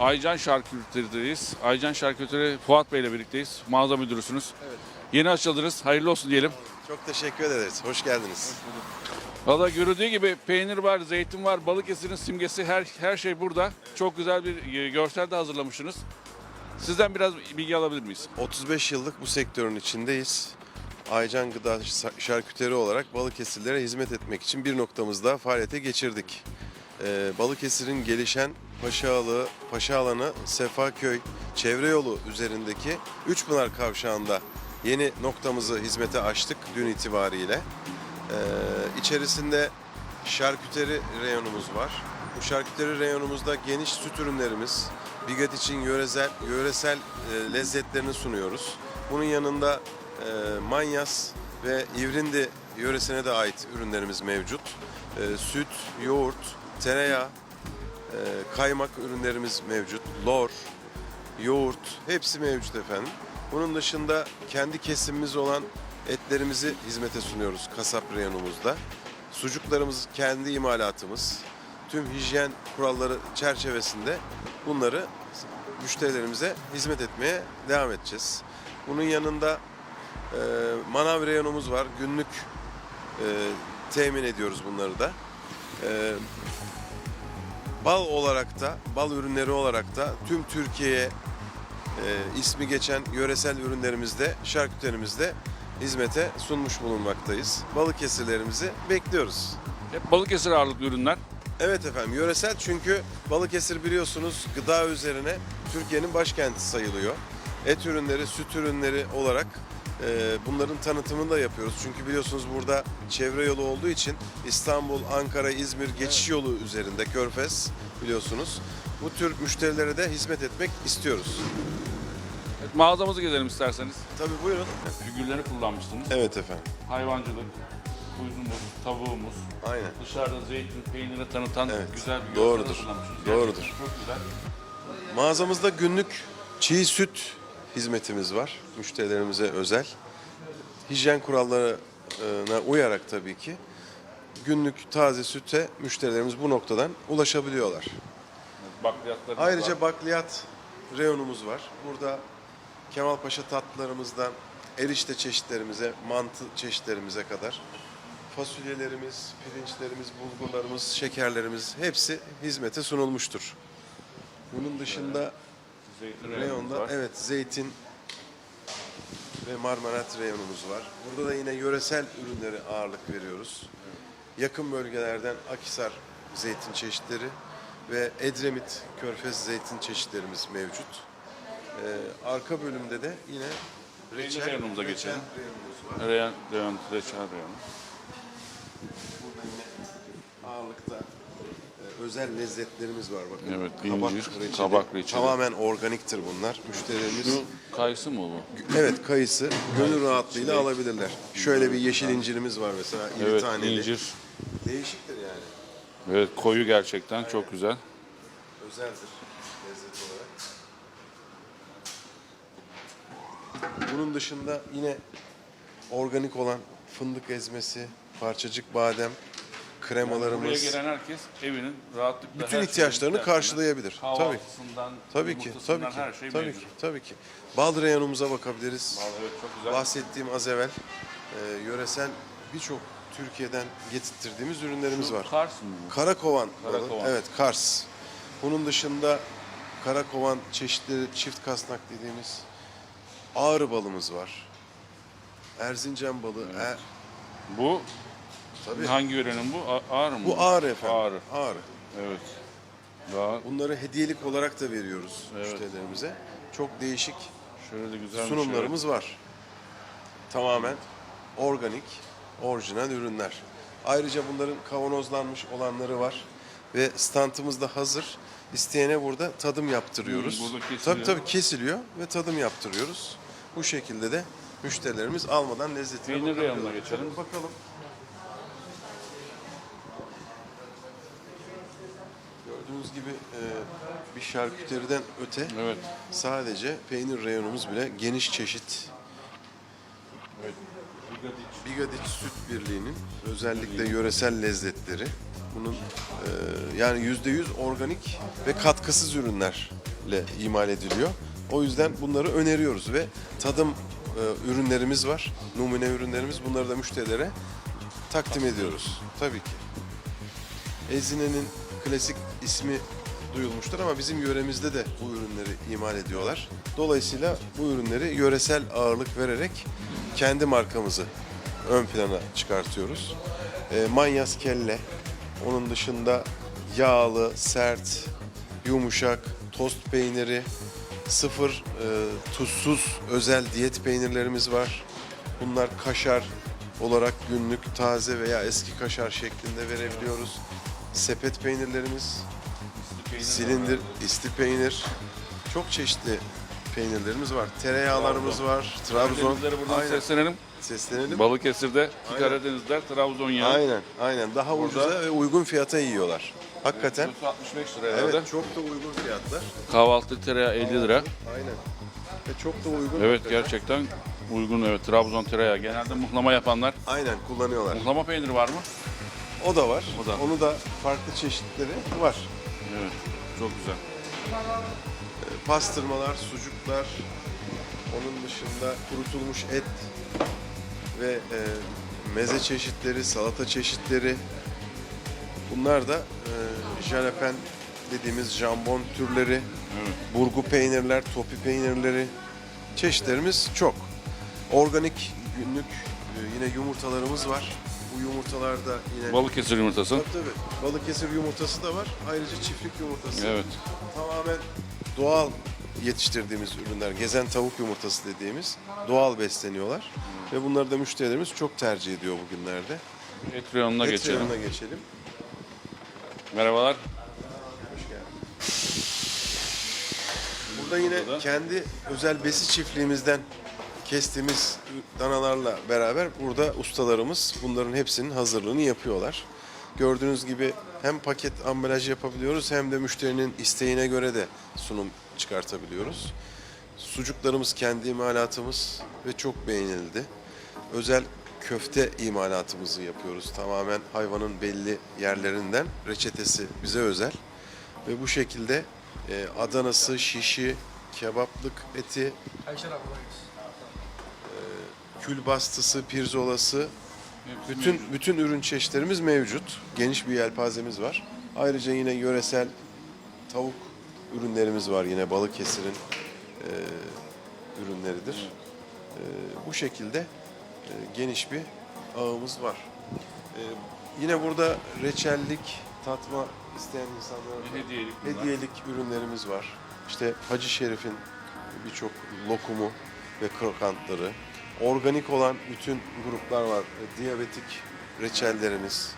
Aycan Şarküteri'deyiz. Aycan Şarküteri Fuat Bey ile birlikteyiz. Mağaza müdürüsünüz. Yeni açıldınız. Hayırlı olsun diyelim. Çok teşekkür ederiz. Hoş geldiniz. Valla görüldüğü gibi peynir var, zeytin var, Balıkesir'in simgesi her her şey burada. Çok güzel bir e, görsel de hazırlamışsınız. Sizden biraz bilgi alabilir miyiz? 35 yıllık bu sektörün içindeyiz. Aycan Gıda Şarküteri olarak Balıkesirlere hizmet etmek için bir noktamızda faaliyete geçirdik. Ee, Balıkesir'in gelişen Paşaalı, Paşaalanı, Sefaköy, Çevre Yolu üzerindeki Üçpınar Kavşağı'nda yeni noktamızı hizmete açtık dün itibariyle. Ee, içerisinde şarküteri reyonumuz var. Bu şarküteri reyonumuzda geniş süt ürünlerimiz, Bigat için yöresel, yöresel e, lezzetlerini sunuyoruz. Bunun yanında e, Manyas ve İvrindi yöresine de ait ürünlerimiz mevcut. E, süt, yoğurt, tereyağı, e, kaymak ürünlerimiz mevcut. Lor, yoğurt hepsi mevcut efendim. Bunun dışında kendi kesimimiz olan etlerimizi hizmete sunuyoruz kasap reyonumuzda. Sucuklarımız kendi imalatımız. Tüm hijyen kuralları çerçevesinde bunları müşterilerimize hizmet etmeye devam edeceğiz. Bunun yanında e, manav reyonumuz var. Günlük e, temin ediyoruz bunları da. E, bal olarak da, bal ürünleri olarak da tüm Türkiye'ye e, ismi geçen yöresel ürünlerimizde, şarküterimizde hizmete sunmuş bulunmaktayız. Balıkesirlerimizi bekliyoruz. Hep Balıkesir ağırlıklı ürünler. Evet efendim yöresel çünkü Balıkesir biliyorsunuz gıda üzerine Türkiye'nin başkenti sayılıyor. Et ürünleri, süt ürünleri olarak bunların tanıtımını da yapıyoruz. Çünkü biliyorsunuz burada çevre yolu olduğu için İstanbul, Ankara, İzmir geçiş yolu üzerinde Körfez biliyorsunuz. Bu tür müşterilere de hizmet etmek istiyoruz. Evet, mağazamızı gezelim isterseniz. Tabii buyurun. Figürleri kullanmışsınız. Evet efendim. Hayvancılık, kuzumuz, tavuğumuz, Aynen. dışarıda zeytin, peyniri tanıtan Evet, güzel bir doğrudur, görsel hazırlamışsınız. doğrudur. Gerçekten Çok güzel. Mağazamızda günlük çiğ süt hizmetimiz var müşterilerimize özel. Hijyen kurallarına uyarak tabii ki günlük taze süte müşterilerimiz bu noktadan ulaşabiliyorlar. Bakliyatlarımız Ayrıca var. bakliyat reyonumuz var. Burada Kemalpaşa tatlılarımızdan erişte çeşitlerimize, mantı çeşitlerimize kadar fasulyelerimiz, pirinçlerimiz, bulgurlarımız, şekerlerimiz hepsi hizmete sunulmuştur. Bunun dışında zeytin Reyonda var. evet zeytin ve marmelat reyonumuz var. Burada da yine yöresel ürünlere ağırlık veriyoruz. Yakın bölgelerden Akisar zeytin çeşitleri ve Edremit Körfez zeytin çeşitlerimiz mevcut. Ee, arka bölümde de yine reçel, reyonumuza geçelim. reyonumuz var. Reyon, reyon, reçel reyonu. Burada yine ağırlıkta özel lezzetlerimiz var bakın. Evet, kabak incir, reçeli. kabak reçeli. Tamamen organiktir bunlar. Müşterilerimiz Şu kayısı mı bu? Evet kayısı gönül rahatlığıyla alabilirler. Şöyle bir yeşil incirimiz var mesela iri Evet, taneli. incir. Değişiktir yani. Evet, koyu gerçekten çok güzel. Özeldir lezzet olarak. Bunun dışında yine organik olan fındık ezmesi, parçacık badem, Buraya kremalarımız. gelen herkes evinin rahatlıkla bütün her ihtiyaçlarını karşılayabilir. Tabii. Kahvaltısından, Tabii ki, tabii ki, her şey tabii mevcut. ki, tabii ki. Bal reyonumuza bakabiliriz. Vallahi evet çok güzel. Bahsettiğim az evvel e, yöresel birçok Türkiye'den getirttiğimiz ürünlerimiz var. Kars mı bu? Karakovan. balı. Karakovan. Evet Kars. Bunun dışında Karakovan çeşitleri çift kasnak dediğimiz ağrı balımız var. Erzincan balı. E, Bu tabii. hangi yörenin bu? A- Ağrı mı? Bu ağrı efendim. Ağrı. Ağrı. Evet. Daha Bunları hediyelik olarak da veriyoruz Evet. müşterilerimize. Çok değişik şöyle de güzel sunumlarımız var. Tamamen organik, orijinal ürünler. Ayrıca bunların kavanozlanmış olanları var ve standımız da hazır. İsteyene burada tadım yaptırıyoruz. Hmm, burada kesiliyor. Tabii tabii kesiliyor ve tadım yaptırıyoruz. Bu şekilde de müşterilerimiz almadan lezzetine Peynir bakabiliyorlar. reyonuna geçelim. Bakalım. Gördüğünüz gibi e, bir şarküteriden öte Evet. Sadece peynir reyonumuz bile geniş çeşit. Evet. Bigadiç Süt Birliği'nin özellikle yöresel lezzetleri. Bunun e, yani yüzde yüz organik ve katkısız ürünler ile imal ediliyor. O yüzden bunları öneriyoruz ve tadım e, ürünlerimiz var. Numune ürünlerimiz. Bunları da müşterilere takdim ediyoruz. Tabii ki. Ezine'nin klasik ismi duyulmuştur ama bizim yöremizde de bu ürünleri imal ediyorlar. Dolayısıyla bu ürünleri yöresel ağırlık vererek kendi markamızı ön plana çıkartıyoruz. E, manyas kelle, onun dışında yağlı, sert, yumuşak, tost peyniri, sıfır e, tuzsuz özel diyet peynirlerimiz var. Bunlar kaşar olarak günlük taze veya eski kaşar şeklinde verebiliyoruz. Sepet peynirlerimiz, silindir, isti peynir, çok çeşitli peynirlerimiz var. Tereyağlarımız var, Trabzon. Buradan Aynen. seslenelim. Seslenelim. Balıkesir'de ki Aynen. Karadenizler Trabzon yağı. Aynen, aynen. Daha ucuza ve uygun fiyata yiyorlar. Hakikaten. Kilosu 65 lira herhalde. Evet, çok da uygun fiyatlar. Kahvaltılık tereyağı 50 lira. Aynen. Ve çok da uygun. Evet hakikaten. gerçekten uygun evet Trabzon tereyağı. Genelde muhlama yapanlar. Aynen kullanıyorlar. Muhlama peyniri var mı? O da var. O da. Onu da farklı çeşitleri var. Evet. Çok güzel. Ee, Pastırmalar, sucuklar, onun dışında kurutulmuş et ve e, meze çeşitleri, salata çeşitleri. Bunlar da e, jalapen dediğimiz jambon türleri, Evet. burgu peynirler, topi peynirleri çeşitlerimiz çok. Organik günlük e, yine yumurtalarımız var. Bu yumurtalar da yine Balıkesir yumurtası. Tabii tabii. Balıkesir yumurtası da var. Ayrıca çiftlik yumurtası. Evet. Tamamen doğal yetiştirdiğimiz ürünler. Gezen tavuk yumurtası dediğimiz doğal besleniyorlar. Ve bunları da müşterilerimiz çok tercih ediyor bugünlerde. Et reyonuna Et geçelim. reyonuna geçelim. Merhabalar. Burada yine Burada da- kendi özel besi çiftliğimizden kestiğimiz danalarla beraber burada ustalarımız bunların hepsinin hazırlığını yapıyorlar. Gördüğünüz gibi hem paket ambalaj yapabiliyoruz hem de müşterinin isteğine göre de sunum çıkartabiliyoruz. Sucuklarımız kendi imalatımız ve çok beğenildi. Özel köfte imalatımızı yapıyoruz. Tamamen hayvanın belli yerlerinden reçetesi bize özel. Ve bu şekilde e, Adanası, şişi, kebaplık eti, kül bastısı, pirzolası, bütün bütün ürün çeşitlerimiz mevcut. Geniş bir yelpazemiz var. Ayrıca yine yöresel tavuk ürünlerimiz var yine Balıkesir'in e, ürünleridir. E, bu şekilde e, geniş bir ağımız var. E, yine burada reçellik, tatma isteyen insanlara Hediyelik bunlar. hediyelik ürünlerimiz var. İşte Hacı Şerif'in birçok lokumu ve krokantları. Organik olan bütün gruplar var. E, Diyabetik reçellerimiz.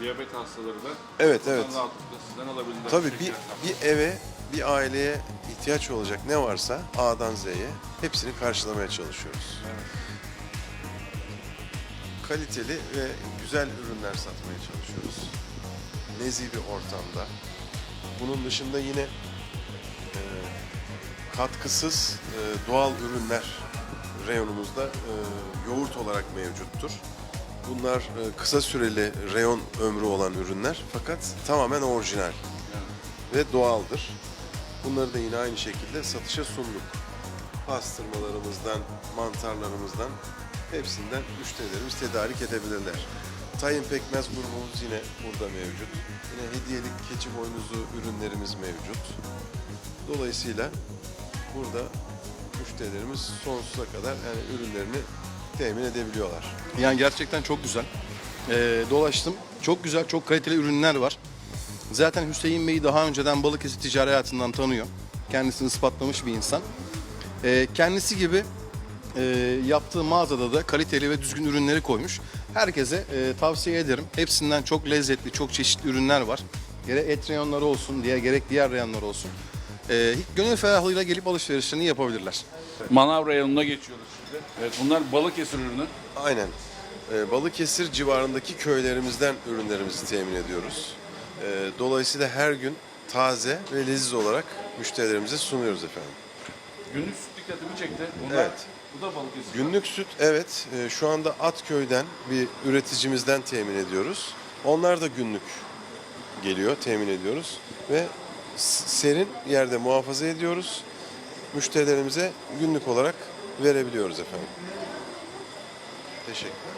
Diyabet hastaları da Evet, buradan evet. rahatlıkla sizden alabilirler. Tabii Şeker bir, bir eve, bir aileye ihtiyaç olacak ne varsa A'dan Z'ye hepsini karşılamaya çalışıyoruz. Kaliteli ve güzel ürünler satmaya çalışıyoruz. Nezih bir ortamda. Bunun dışında yine e, katkısız e, doğal ürünler reyonumuzda e, yoğurt olarak mevcuttur. Bunlar e, kısa süreli reyon ömrü olan ürünler fakat tamamen orijinal ve doğaldır. Bunları da yine aynı şekilde satışa sunduk. Pastırmalarımızdan, mantarlarımızdan hepsinden müşterilerimiz tedarik edebilirler. Tayin pekmez grubumuz yine burada mevcut. Yine hediyelik keçi boynuzu ürünlerimiz mevcut. Dolayısıyla burada müşterilerimiz sonsuza kadar yani ürünlerini temin edebiliyorlar. Yani gerçekten çok güzel. Ee, dolaştım. Çok güzel, çok kaliteli ürünler var. Zaten Hüseyin Bey'i daha önceden Balıkesir ticari hayatından tanıyor. Kendisini ispatlamış bir insan. Ee, kendisi gibi e, yaptığı mağazada da kaliteli ve düzgün ürünleri koymuş. Herkese e, tavsiye ederim. Hepsinden çok lezzetli, çok çeşitli ürünler var. Gerek et reyonları olsun diye gerek diğer reyonlar olsun. Ee, gönül ferahlığıyla gelip alışverişlerini yapabilirler. Manav reyonuna geçiyoruz şimdi. Evet bunlar Balıkesir ürünü. Aynen. Ee, Balıkesir civarındaki köylerimizden ürünlerimizi temin ediyoruz. Ee, dolayısıyla her gün taze ve leziz olarak müşterilerimize sunuyoruz efendim. Günlük süt dikkatimi çekti. Bunlar, Evet. Bu da Balıkesir. Günlük süt evet e, şu anda Atköy'den bir üreticimizden temin ediyoruz. Onlar da günlük geliyor temin ediyoruz ve serin yerde muhafaza ediyoruz. Müşterilerimize günlük olarak verebiliyoruz efendim. Teşekkür